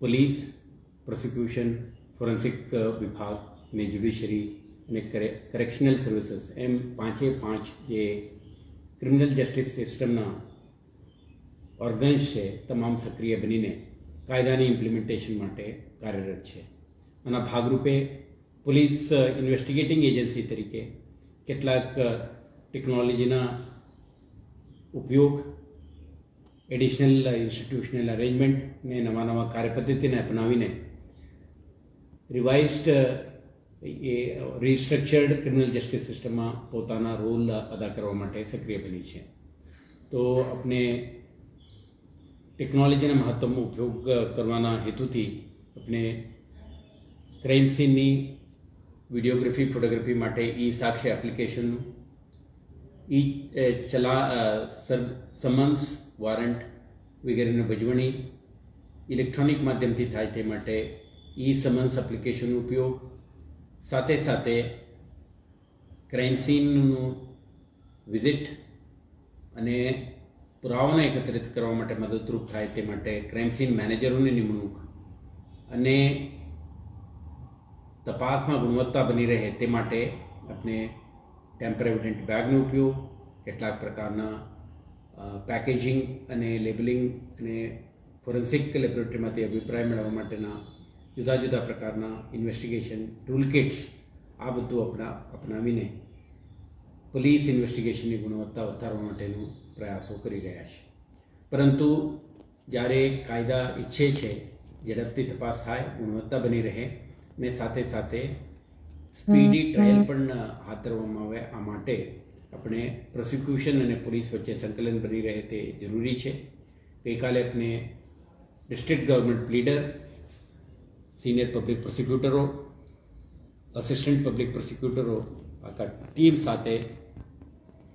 Police, prosecution, forensic વિભાગ ને judiciary અને કરેક્શનલ સર્વિસીસ એમ પાંચે પાંચ જે ક્રિમિનલ જસ્ટિસ સિસ્ટમના ઓર્ગન્સ છે, તમામ સક્રિય બનીને કાયદાની ઇમ્પ્લિમેન્ટેશન માટે કાર્યરત છે. આના ભાગરૂપે પોલીસ ઇન્વેસ્ટિગેટિંગ એજન્સી તરીકે કેટલાક ટેકનોલોજીના ઉપયોગ એડિશનલ ઇન્સ્ટિટ્યુશનલ અરેન્જમેન્ટ ને નવા નવા કાર્યપદ્ધતિને અપનાવીને રિવાઇઝડ એ રિસ્ટ્રક્ચર્ડ ક્રિમિનલ જસ્ટિસ સિસ્ટમમાં પોતાના રોલ અદા કરવા માટે સક્રિય બની છે. તો આપણે ટેકનોલોજીના મહત્તમ ઉપયોગ કરવાના હેતુથી આપણે ક્રાઇમ સીનની વિડીયોગ્રાફી ફોટોગ્રાફી માટે ઈ સાક્ષ્ય એપ્લિકેશનનું ઈ ચલા સમન્સ વોરંટ વગેરેની ભજવણી ઇલેક્ટ્રોનિક માધ્યમથી થાય તે માટે ઈ સમન્સ એપ્લિકેશનનો ઉપયોગ, સાથે સાથે ક્રાઇમ સીનનું વિઝિટ અને પુરાવાને એકત્રિત કરવા માટે મદદરૂપ થાય તે માટે ક્રાઇમ સીન મેનેજરોની નિમણૂક અને તપાસમાં ગુણવત્તા બની રહે તે માટે આપણે ટેમ્પર એવિડન્ટ બેગનો ઉપયોગ, કેટલાક પ્રકારના પેકેજિંગ અને લેબલિંગ અને ફોરેન્સિક લેબોરેટરીમાંથી અભિપ્રાય મેળવવા માટેના જુદા જુદા પ્રકારના ઇન્વેસ્ટિગેશન ટૂલ કિટ્સ આ બધું અપના અપનાવીને પોલીસ ઇન્વેસ્ટિગેશનની ગુણવત્તા વધારવા માટેનું પ્રયાસો કરી રહ્યા છે. પરંતુ જ્યારે કાયદા ઈચ્છે છે ઝડપથી તપાસ થાય ગુણવત્તા બની રહે ને સાથે સાથે સ્પીડી ટ્રાયલ પણ હાથ ધરવામાં આવે આ માટે આપણે પ્રોસિક્યુશન અને પોલીસ વચ્ચે સંકલન બની રહે તે જરૂરી છે. ગઈકાલે આપણે district government leader senior public પ્રોસિક્યુટરો assistant public પ્રોસિક્યુટરો આખા ટીમ સાથે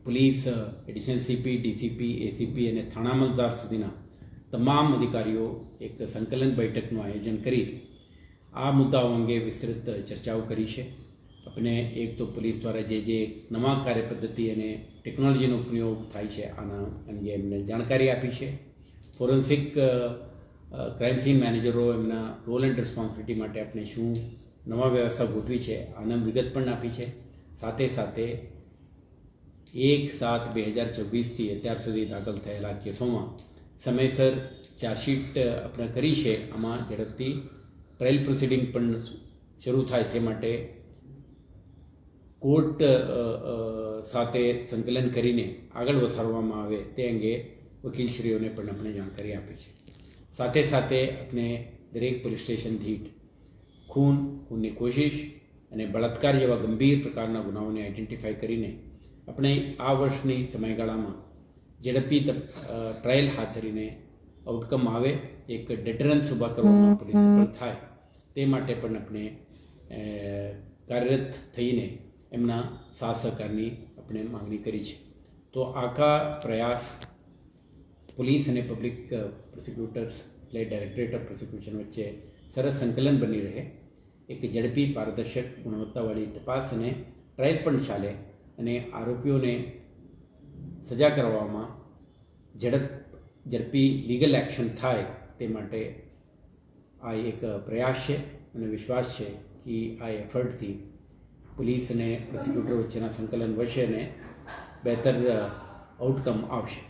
police additional CP DCP ACP અને થાણા મલદાર સુધીના તમામ અધિકારીઓ એક સંકલન બેઠકનું આયોજન કરી આ મુદ્દાઓ અંગે વિસ્તૃત ચર્ચાઓ કરી છે. આપણે એક તો પોલીસ દ્વારા જે જે નવા કાર્ય પદ્ધતિ અને ટેકનોલોજીનો ઉપયોગ થાય છે, આના અંગે એમને જાણકારી આપી છે. ફોરેન્સિક ક્રાઇમ સીન મેનેજરો એમના રોલ એન્ડ રિસ્પોન્સિબિલિટી માટે આપણે શું નવા વ્યવસ્થા ગોઠવી છે, આના વિગત પણ આપી છે. સાથે સાથે એક સાત બે હજાર છવ્વીસથી અત્યાર સુધી દાખલ થયેલા કેસોમાં સમયસર ચાર્જશીટ આપણે કરી છે. આમાં ઝડપથી ટ્રાયલ પ્રોસિડિંગ પણ શરૂ થાય તે માટે કોર્ટ સાથે સંકલન કરીને આગળ વધારવામાં આવે તે અંગે વકીલશ્રીઓને પણ આપણે જાણકારી આપી છે. સાથે સાથે આપણે દરેક પોલીસ સ્ટેશન દીઠ ખૂન, ખૂનની કોશિશ અને બળાત્કાર જેવા ગંભીર પ્રકારના ગુનાઓને આઈડેન્ટિફાઈ કરીને આપણે આ વર્ષની સમયગાળામાં ઝડપી ટ્રાયલ હાથ ધરીને આઉટકમ આવે, એક ડેટરન્સ ઊભા કરવામાં પોલીસ સફળ થાય, તે માટે પણ આપણે કાર્યરત થઈને એમના સાથ સહકારની આપણે માંગણી કરી છે. તો આખા પ્રયાસ પોલીસ અને પબ્લિક પ્રોસિક્યુટર્સ એટલે ડાયરેક્ટરેટ ઓફ પ્રોસિક્યુશન વચ્ચે સરસ સંકલન બની રહે. એક ઝડપી પારદર્શક ગુણવત્તાવાળી તપાસ અને ટ્રાયલ પણ ચાલે અને આરોપીઓને સજા કરવામાં ઝડપ, ઝડપી લીગલ એક્શન થાય તે માટે આ એક પ્રયાસ છે અને વિશ્વાસ છે કે આ એફર્ટથી પોલીસ અને પ્રોસિક્યુટર વચ્ચેના સંકલન વધશે અને બહેતર આઉટકમ આવશે.